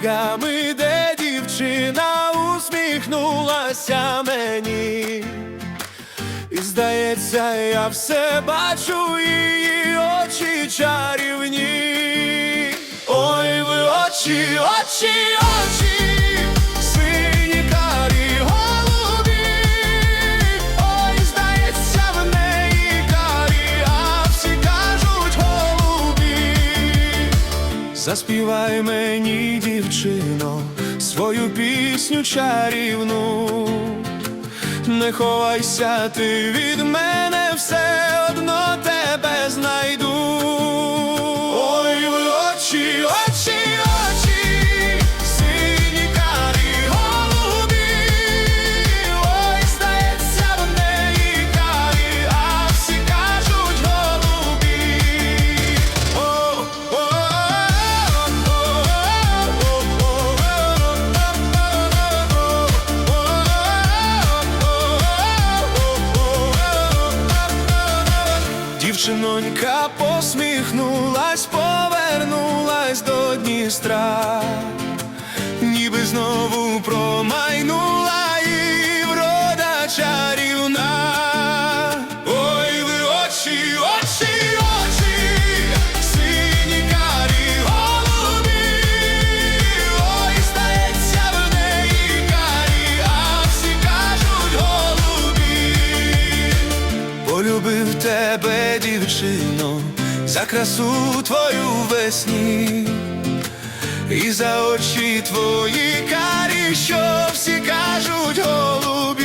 снігами, де дівчина усміхнулася мені, і здається, я все бачу її очі чарівні. Ой, ви очі, очі, очі. Заспівай мені, дівчино, свою пісню чарівну. Не ховайся ти від мене, все одно тебе знайду. Дівчинонька посміхнулась, повернулась до Дністра, дівчино, за красу твою весні, і за очі твої карі, що всі кажуть голубі.